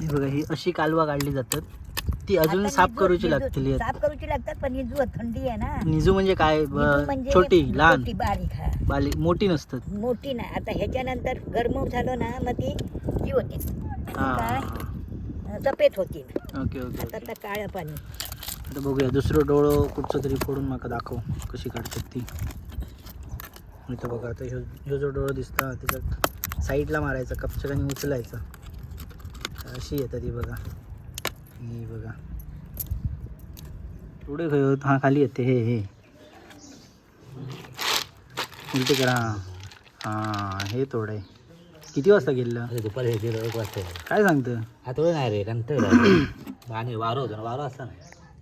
ही बघा ही अशी कालवा काढली जातात. ती अजून आता साफ निजू- करूची निजू- लागतील साफ करूची लागतात पण निजू थंडी आहे ना. निजू म्हणजे काय? ब- निजू म्हणजे छोटी लहान. छोटी बारीक हा. बाली मोठी नसतात. मोठी नाही. आता ह्याच्यानंतर गरम झालो ना मग ती ही होती. काय? सफेद होती. ओके ओके आता ओके. तर काळं पाणी. आता बघूया दुसरं डोळं कुठचं तरी फोडून माका दाखव कशी काढतात ती. इथं बघा आता ह्यो ह्यो जो डोळं दिसता त्याच्यात साईडला मारायचा कपचकाने उचलायचा. अशी येतं ती बघा. ही बघा. पुढे खय हा खाली येते हे हे. उलटे करा. हां हे तोड आहे. किती वाजता गेलं अरे दुपारी हे एक वाजता काय सांगतं? आता नाही रे आणि वारं होतं ना वारं असता ना.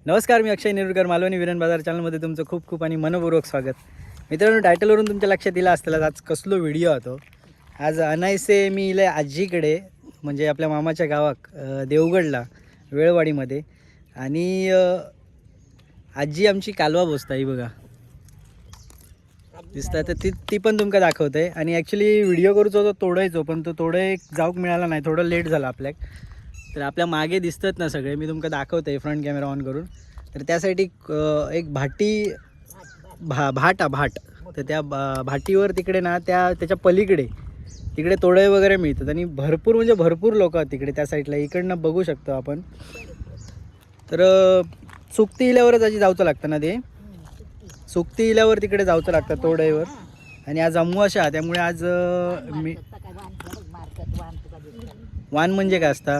नमस्कार मी अक्षय नेरुरकर मालवणी विरण बाजार चॅनलमध्ये तुमचं खूप खूप आणि मनपूर्वक स्वागत. मित्रांनो टायटलवरून तुमच्या लक्षात दिला असताना आज कसलो व्हिडिओ होतो आज अनायसे मी इले आजीकडे म्हणजे आपल्या मामाच्या गावाक देवगडला वेळवाडीमध्ये. आणि आजी आमची कालवा बोसता ही बघा. दिसता तर ती ती पण तुमका दाखवते. आणि ॲक्च्युली व्हिडिओ करूचो तो तोडायचो पण तो तोडे जाऊक मिळाला नाही. थोडं लेट झाला आपल्याक. तर आपल्या मागे दिसतात ना सगळे. मी तुमका दाखवते फ्रंट कॅमेरा ऑन करून. तर त्यासाठी एक भाटी भा भाट हा भाट. तर त्या भा- भाटीवर तिकडे ना त्या त्याच्या पलीकडे तिकडे तोडे वगैरे मिळतात आणि भरपूर म्हणजे भरपूर लोक तिकडे त्या साईडला. इकडनं बघू शकतो आपण. तर सुकती इल्यावरच आधी जाऊचं लागतं ना ते? सुकती इल्यावर तिकडे जाऊचं लागतं तोड्यावर. आणि आज अमावास्या त्यामुळे आज मी. वान म्हणजे काय असता?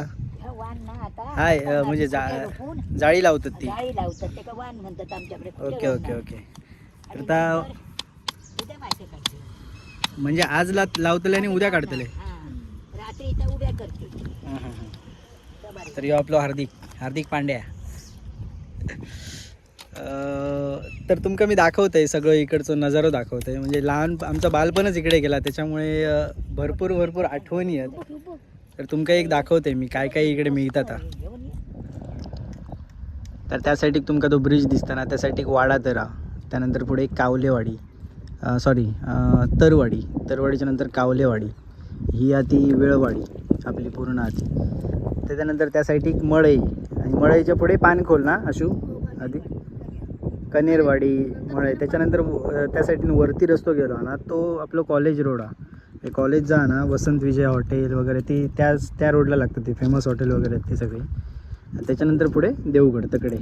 हाय म्हणजे जा जाळी लावतात ती. Okay okay. ओके. आता नंतर उद्या मासे काढते म्हणजे आज लावतले आणि उद्या काढतले. रात्री उद्या करते तर यो आपलो हार्दिक हार्दिक पांड्या. तर तुमका मी दाखवतंय सगळं इकडचं नजारो दाखवतंय. म्हणजे लहान आमचा बालपणच इकडे गेला त्याच्यामुळे भरपूर भरपूर आठवणी आहेत. तर तुमका एक दाखवते मी काय काय इकडे मिळतात. तर त्यासाठी तुमका तो ब्रिज दिसता ना त्यासाठी एक वाडा तरा त्यानंतर पुढे एक कावलेवाडी. सॉरी तरवाडी. तरवाडीच्या नंतर कावलेवाडी. ही आती वेळवाडी आपली पूर्ण आती. त्याच्यानंतर त्या साईड एक मळई. आणि मळईच्या पुढे पानखोल ना अशू? आधी? कनेरवाडी मळई. त्याच्यानंतर त्या साईडने वरती रस्तो गेलो ना तो आपलं कॉलेज रोड हा हे कॉलेज जा ना वसंत विजय हॉटेल वगैरे ती त्याच त्या रोडला लागतं ते फेमस हॉटेल वगैरे आहेत ते सगळे. त्याच्यानंतर पुढे देवगड तकडे.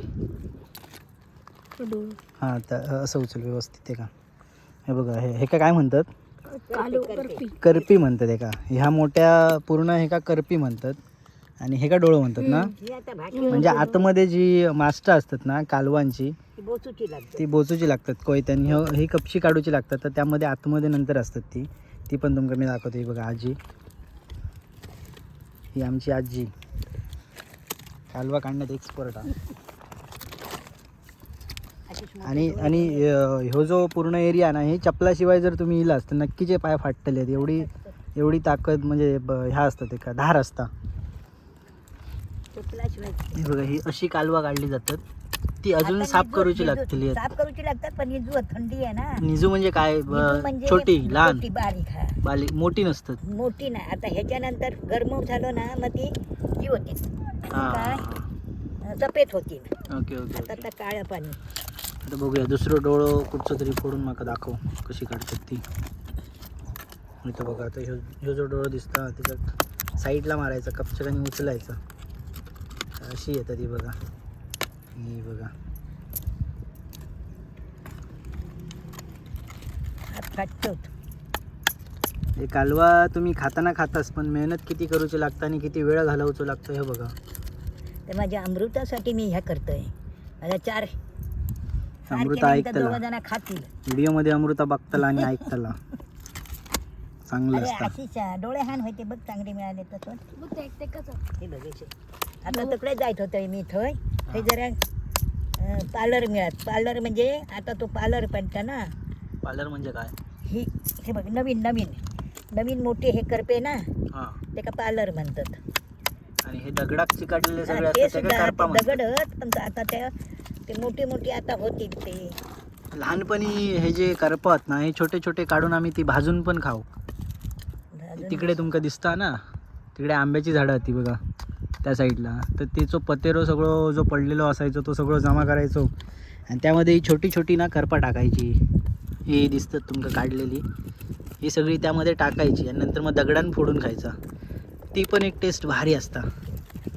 हां तर असं उचल व्यवस्थित आहे का? हे बघा हे हे का काय म्हणतात? करपी. म्हणतात हे का? ह्या मोठ्या पूर्ण हे का करपी म्हणतात. आणि हे का डोळं म्हणतात ना? म्हणजे आतमध्ये जी मास्टर असतात ना कालवांची ती बोचूची लागतात कोयत्यानी. ह ही कपशी काढूची लागतात तर त्यामध्ये आतमध्ये नंतर असतात ती. ती पण तुमका मी दाखवते ही बघा आजी. ही आमची आजी. कालवा काढण्यात एक्सपर्ट आहे. आणि आणि ह्यो जो पूर्ण एरिया ना हे चपलाशिवाय जर तुम्ही इलास तर नक्कीचे पाय फाटतले आहेत एवढी एवढी ताकद म्हणजे ह्या असतात ते का धार असता. हे बघा ही अशी कालवा काढली जातात. ती अजून साफ करूची लागतील साफ करूची लागतात पण निजू थंडी आहे ना. निजू म्हणजे काय? म्हणजे छोटी लहान. छोटी बारीक हा. बाली मोठी नसतात. मोठी नाही. आता ह्याच्यानंतर गरम झालो ना मग ती ही होती. काय? सफेद होती. ओके ओके आता ओके तर काळं पाणी. आता बघूया दुसरं डोळं कुठचं तरी फोडून माका दाखव कशी काढतात ती. इथं बघा आता ह्यो ह्यो जो डोळं दिसता त्याच्यात साईडला मारायचा कपचकाने उचलायचा. अशी येतं ती बघा. ही बघा. हे कालवा तुम्ही खाताना खातास पण मेहनत किती करूची लागतं आणि किती वेळ घालवचो लागतं हे बघा. तर माझ्या अमृतासाठी मी ह्या करतोय. माझ्या चार अमृता ऐकतला. दोघ जण खातील. व्हिडिओमध्ये अमृता बघतला आणि ऐकतला. चांगलं अरे असतं. आशिषा डोळे हान होते बघ चांगले मिळाले तसं हे बघायचे आता तिकडे जायत होतं मी थंय थंय जरा पार्लर मिळत. पार्लर म्हणजे आता तो पार्लर म्हणता ना. पार्लर म्हणजे काय? ही हे बघ नवीन नवीन. नवीन मोठे हे करपे ना. हां. ते का पार्लर म्हणतात. आणि हे दगडाक चिकाटलेले सगळे हा, ते असतात ते काय सुद्धा करपा ते म्हणतात? दगडच पण आता त्या ते मोठे मोठे आता होतील ते. लहानपणी हे जे करपत ना हे छोटे छोटे काढून आम्ही ती भाजून पण खाऊ. तिकडे तुमका दिसता ना? तिकडे आंब्याची झाडं होती बघा त्या साईडला. तर तिचं पतेरो सगळं जो पडलेलो असायचो तो सगळं जमा करायचो. आणि त्यामध्ये ही छोटी छोटी ना करपा टाकायची. ही दिसतात तुमका काढलेली. ही सगळी त्यामध्ये टाकायची आणि नंतर मग दगडान फोडून खायचा. ती पण एक टेस्ट भारी असता.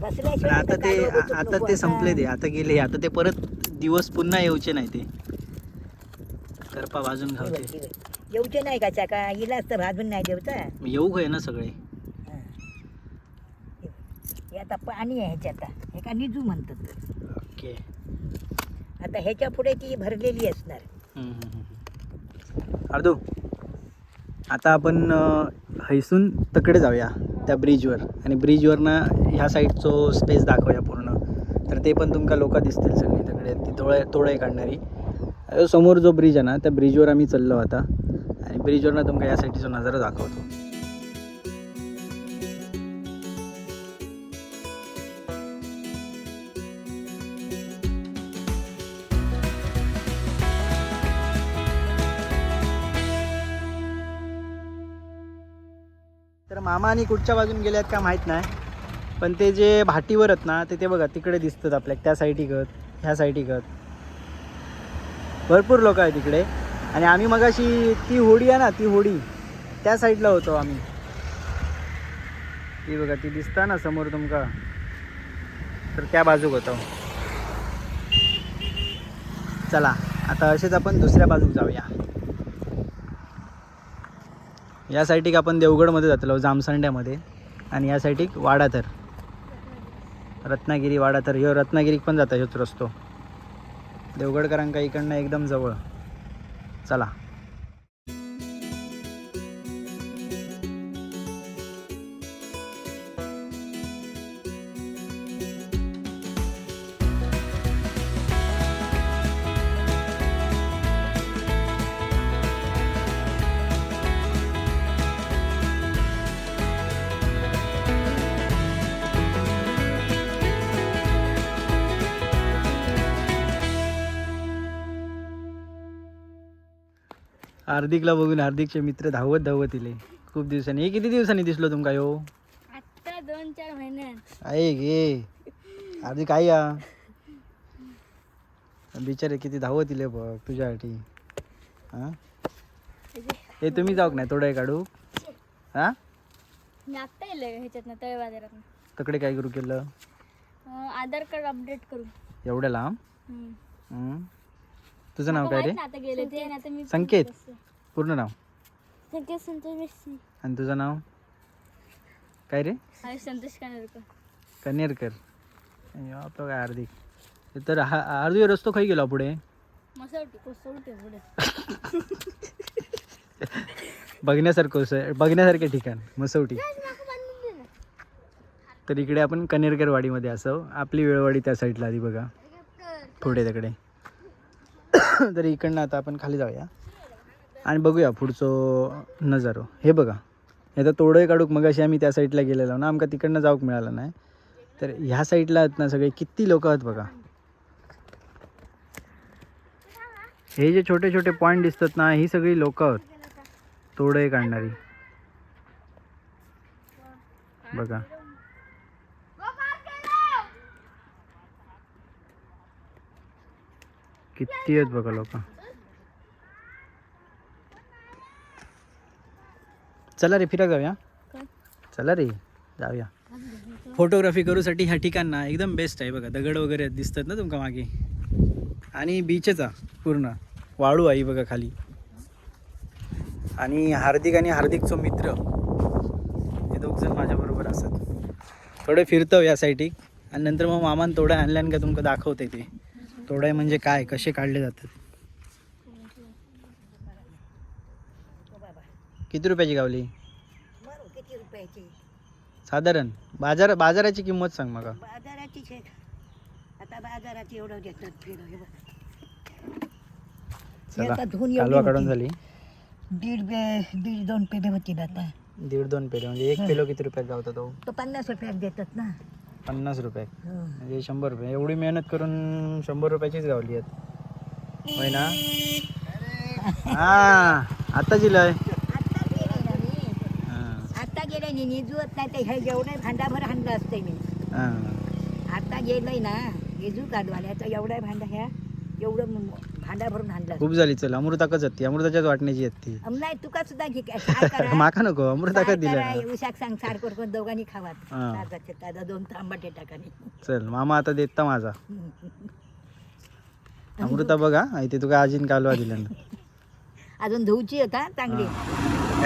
पण आता ते आता ते संपले ते. आता गेले आता ते परत दिवस पुन्हा येऊचे नाही ते. करपा भाजून बघ. जेवचे नाही का का इलाज तर भाजून नाही मग येऊ काय ना सगळे. आता पाणी आहे ह्याच्यात. आता. हे का निजू म्हणतात? ओके. आता ह्याच्या पुढे ती भरलेली असणार. अर्धू आता आपण हैसून तकडे जाऊया. त्या ब्रिजवर आणि ब्रिजवरनं ह्या साईडचो स्पेस दाखवूया पूर्ण. तर ते पण तुमका लोक दिसतील सगळी तिकडे ती तोळे तोळे काढणारी. समोर जो ब्रिज आहे ना त्या ब्रिजवर आम्ही चाललो आता. आणि ब्रिजवरनं तुमका या साईडचा नजारा दाखवतो. मामा आणि कुठच्या बाजून गेल्यात का माहीत नाही. पण ते जे भाटीवर आहेत ना ते ते बघा तिकडे दिसतात आपल्या त्या साईटी गत ह्या साईटी गत भरपूर लोक आहेत तिकडे. आणि आम्ही मगाशी ती होडी आहे ना ती होडी त्या साईडला होतो आम्ही. ती बघा ती दिसता ना समोर तुमका. तर त्या बाजूक होतो. चला आता असेच आपण दुसऱ्या बाजूक जाऊया. या साईटिक आपण देवगडमध्ये जातलो जामसंड्यामध्ये. आणि या साईटिक वाडाथर रत्नागिरी वाडाथर ह्यो रत्नागिरीक पण जाता ह्योच रस्तो. देवगडकरांका इकडनं एकदम जवळ. चला. हार्दिकला बघून हार्दिकचे मित्र धावत धावत इले. खूप दिवसांनी. हे किती दिवसांनी दिसलो तुमका यो? आत्ता दोन चार महिन्यात. आहे गे. हार्दिक आई या. बिचारे किती धावत इले बघ तुझ्यासाठी. हां? हे तुम्ही जाऊक नाही थोडं काढू? हां? आत्ता येईल ह्याच्यातनं तळे बाजारात तकडे काय करू केलं? आधार कार्ड अपडेट करू. एवढ्या लांब? हम्म. हम्म. तुझं नाव काय रे? गेले ते. मी संकेत. पूर्ण नाव? संकेत संतोष आणि तुझं नाव? काय रे? संतोष कानरकर. आपलं काय हार्दिक. तर हा हार्दिक रस्तो खाई गेला पुढे. मसवटी. कोसवटी पुढे. बघण्यासारखं बघण्यासारखे ठिकाण मसवटी. तर इकडे आपण कनेरकर वाडीमध्ये असो आपली वेळवाडी त्या साईडला आधी बघा. पुढे तिकडे. तर इकडनं आता आपण खाली जाऊया. आणि बघूया पुढचं नजारो. हे बघा. हे तर तोडे काढूक मग अशी आम्ही त्या साईडला गेलेलो ना आमका तिकडनं जाऊक मिळालं नाही. तर ह्या साईडला आहेत ना सगळे किती लोक आहेत बघा. हे जे छोटे छोटे पॉईंट दिसतात ना ही सगळी लोक आहेत. तोडे काढणारी. बघा. किती आहेत बघा लोक. चला रे फिरा जाऊया. चला रे जाऊया. फोटोग्राफी करूसाठी ह्या ठिकाण ना एकदम बेस्ट आहे बघा. दगड वगैरे दिसतात ना तुमका मागे. आणि बीचचा पूर्ण. वाळू आहे बघा खाली. आणि हार्दिक आणि हार्दिकचो मित्र. हे दोघ जण माझ्याबरोबर असतात. थोडे फिरतो या साईटिक आणि नंतर मग मामान तोड्या आणल्यान का तुमका दाखवते ते. तोडाय म्हणजे काय? कसे काढले जातात? किती रुपयाची गावली? बरं किती रुपयाची साधारण. बाजार बाजाराची किंमत सांग मला बाजाराची आता बाजाराची एवढं कालवा काढून. झाली. दीड बे दीड दोन पेढे होती आता दीड दोन पेले म्हणजे एक किलो किती रुपयात गावता तो? तो पन्नास रुपयात देतात ना. पन्नास रुपये. म्हणजे शंभर रुपये. एवढी मेहनत करून शंभर रुपयाचीच गावली आहेत. होय ना? हा. आता दिलंय आता गेले ना मी. आता गेले नी निजवत नाही ते हे जेवढे भांडाभर असते मी. आता गेलंय ना. जेजू कालवाल्याचा एवढा भांडा ह्या एवढं भांडा भरून आणलं खूप झाली चल अमृताकच ती अमृताच्याच वाटण्याची आहेत ती. अम नाही तुका सुद्धा घे काय काय करा. माका नको अमृताकच काय दिलं करा, उशाक सांग सार करून दोघांनी खावात. हा. ताजा दोन तांबाटे टाकाने चल मामा आता देता माझा. अमृता बघा इथे तुका आजीन कालवा दिला अजून धुवची होता चांगली.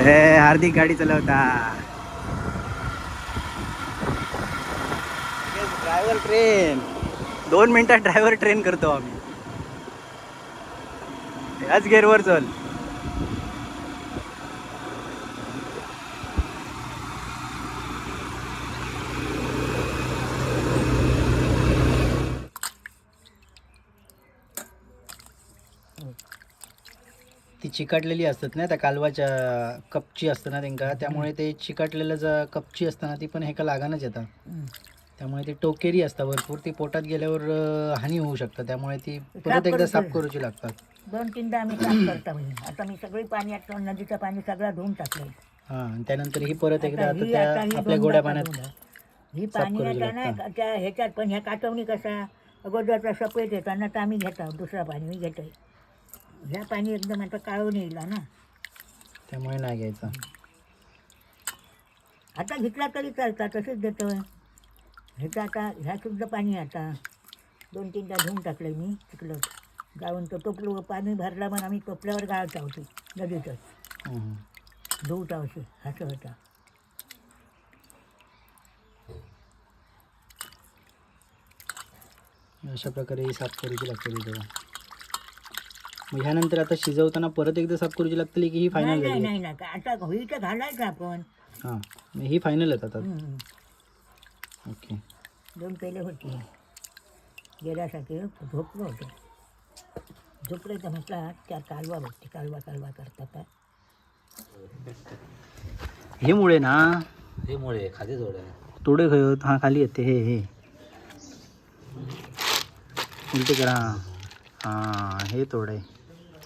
ए हार्दिक गाडी चालवता. ड्रायव्हर ट्रेन दोन मिनिटात ड्रायव्हर ट्रेन करतो आम्ही. याच गेअरवर चल ती चिकटलेली असतात ना त्या कालवाच्या कपची असतं ना त्यांका त्यामुळे ते चिकटलेलं जर कपची असताना ती पण हेका लागानच येतात. त्यामुळे ती टोकेरी असतात भरपूर ती पोटात गेल्यावर हानी होऊ शकतं त्यामुळे ती परत एकदा साफ. करूची लागतात दोन तीनदा आम्ही साफ करतो म्हणजे आता मी सगळी पाणी आता नदीचं पाणी सगळं धुवून टाकलंय. हां आणि त्यानंतर ही परत एकदा आता आता ही- त्या आपल्या दोन गोड्या पाण्यात. ही पाणी आता ना. त्या ह्याच्यात पण ह्या काटवणी कसा अगोदरचा सफेद येताना तर आम्ही घेतो दुसरं पाणी मी घेतोय. ह्या पाणी एकदम आता काळून येईल ना. त्यामुळे नाही घ्यायचं. आता घेतला तरी चालता तसेच देतोय ह्याचं आता ह्या सुद्धा पाणी आता दोन तीनदा धुवून टाकलं मी चिकलं गावून तो टोपलं पाणी भरला मग आम्ही टोपल्यावर गाळता होती नदीचं हम्म. धुवता होते असं होता. अशा प्रकारे ही साफ करूची लागते तिथे मग ह्यानंतर आता शिजवताना परत एकदा साफ करूची लागते की ही नाही फायनल नाही झाली नाही. आता होईल तर घालायचं आपण. हां. मग ही फायनल आहेत आता? हम्म. ओके. दोन पेले होती. गेल्यासाठी झोपलो होतो. तर म्हटलं त्या कालवा बघते कालवा कालवा करतात हे मुळे ना? हे मुळे खाली जोड तोडे खय हां खाली येते हे हे. उलटे करा. हां हे तोडे.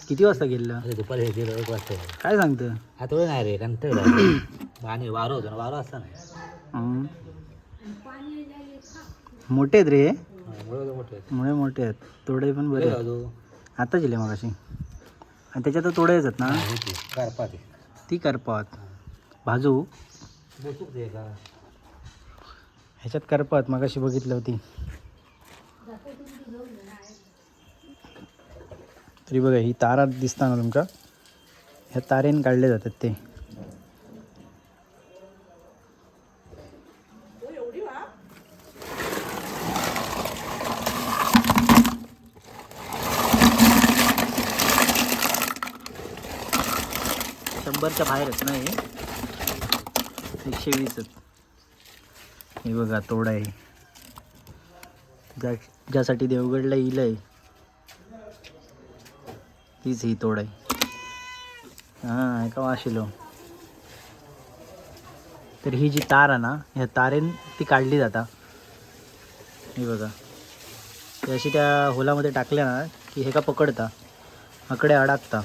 किती वाजता गेलं अरे दुपारी हे गेलं एक वाजता काय सांगतं? आता नाही रे कंटाळ पाणी वारं होतं ना वारं असतं ना. हं. मोठे आहेत रे हे. मुळे मोठे आहेत. तोडे पण बरे आहेत. आता गेले मग अशी आणि त्याच्यात तर तोडे आहेत ना? कारपा ते करपात. भाजू. ह्याच्यात करपात. मग अशी बघितली होती. तरी बघा ही तारा दिसता ना तुमका. ह्या तारेन काढले जातात ते. शंभरच्या बाहेरच नाही. एकशे वीसच हे बघा तोडा आहे. ज्या ज्यासाठी देवगडला येईल आहे तीच ही तोड आहे. हां ऐका वाशिलो? तर ही जी तार आहे ना ह्या तारेन ती काढली जाता. हे बघा. ती अशी त्या होलामध्ये टाकल्या ना की हे का पकडता. आकडे अडकता.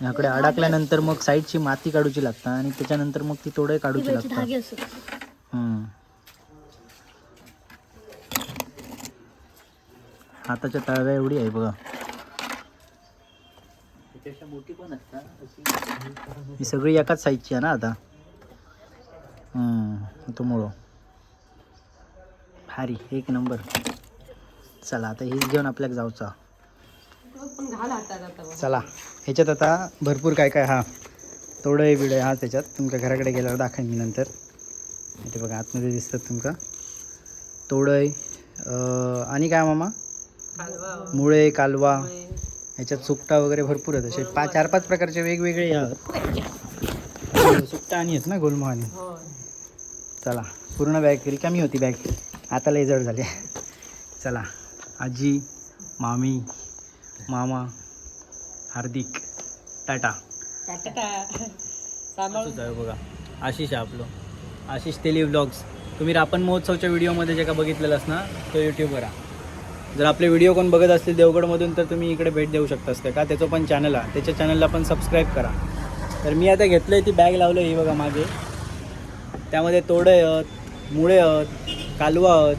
आकडे अडकल्यानंतर मग साईडची माती काढूची लागता आणि त्याच्यानंतर मग ती तोडे काढूची लागतात. हाताच्या तळव्या एवढी आहे बघा. ही सगळी एकाच साईजची आहे ना आता? हम्म, तो मुळो. भारी एक नंबर चला आता हीच घेऊन आपल्याला जाऊचा. चला ह्याच्यात आता भरपूर काय काय हा तोडे बिडे हा त्याच्यात. तुमच्या घराकडे गेल्यावर दाखवेन मी नंतर. इथे बघा आतमध्ये दिसतात तुमका तोडय आणि काय मामा? मुळे कालवा. ह्याच्यात सुकटा वगैरे भरपूर आहेत असे. पाच चार पाच प्रकारचे वेगवेगळे आहेत. सुकटा आणि आहेत ना गोलमोहानी चला पूर्ण बॅग रिकामी होती बॅग. आता लय जड झाली. चला आजी मामी मामा हार्दिक टाटा. असंच आहे बघा. आशिष आहे आपलं. आशिष तेली व्लॉग्स तुम्ही रापण महोत्सवच्या व्हिडिओमध्ये जे का बघितलेलं ना तो यूट्यूबवर आहे. जर आपले व्हिडिओ कोण बघत असतील देवगडमधून तर तुम्ही इकडे भेट देऊ शकता असते का? त्याचं पण चॅनल आहे. त्याच्या चॅनलला पण सबस्क्राईब करा. तर मी आता घेतलं आहे ती बॅग लावलं ही बघा मागे. त्यामध्ये तोडे आहेत मुळे आहेत कालवा आहेत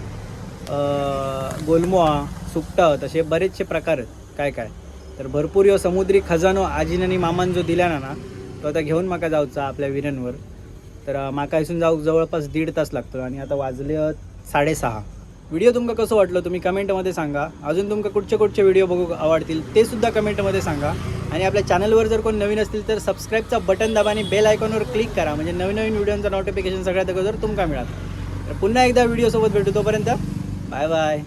गोलमोहा सुकटा तसे असे बरेचसे प्रकार आहेत. काय काय? तर भरपूर यो समुद्री खजानो आजीन आणि मामान जो दिला ना ना तो आता घेऊन माका जाऊचा आपल्या विरणवर तर माका इथून जाऊ जवळपास दीड तास लागतो आणि आता वाजले साडेसहा. व्हिडिओ तुमका कसं वाटलं तुम्ही कमेंटमध्ये सांगा. अजून तुमका कुठचे कुठचे व्हिडिओ बघू आवडतील ते सुद्धा कमेंटमध्ये सांगा. आणि आपल्या चॅनलवर जर कोण नवीन असतील तर सबस्क्राईबचा बटन दाबा आणि बेल आयकॉनवर क्लिक करा. म्हणजे नवीन नवीन व्हिडिओचं नोटिफिकेशन सगळ्यात अगोदर तुमका मिळाल. तर पुन्हा एकदा व्हिडिओसोबत भेटू तोपर्यंत बाय बाय.